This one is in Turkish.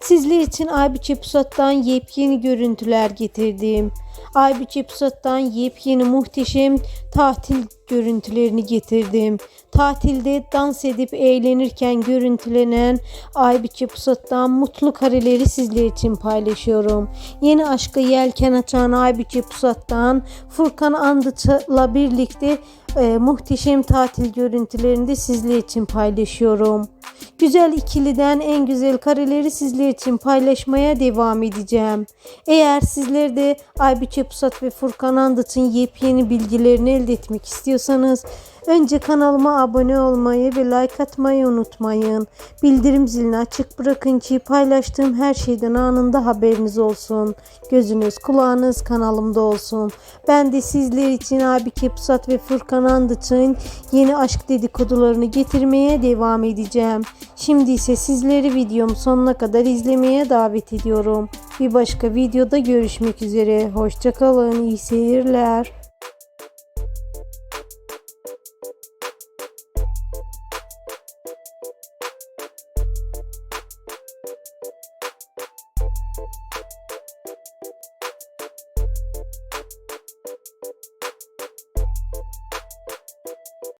Sizler için Aybiçe Pusat'tan yepyeni görüntüler getirdim. Aybiçe Pusat'tan yepyeni muhteşem tatil görüntülerini getirdim. Tatilde dans edip eğlenirken görüntülenen Aybiçe Pusat'tan mutlu kareleri sizler için paylaşıyorum. Yeni aşka yelken açan Aybiçe Pusat'tan Furkan Andıç'la birlikte e, muhteşem tatil görüntülerini de sizler için paylaşıyorum. Güzel ikiliden en güzel kareleri sizler için paylaşmaya devam edeceğim. Eğer sizler de Aybiçe Pusat ve Furkan Andıç'ın yepyeni bilgilerini elde etmek istiyorsanız önce kanalıma abone olmayı ve like atmayı unutmayın. Bildirim zilini açık bırakın ki paylaştığım her şeyden anında haberiniz olsun. Gözünüz kulağınız kanalımda olsun. Ben de sizler için Aybike Pusat ve Furkan Andıç'ın yeni aşk dedikodularını getirmeye devam edeceğim. Şimdi ise sizleri videom sonuna kadar izlemeye davet ediyorum. Bir başka videoda görüşmek üzere. Hoşçakalın. iyi seyirler.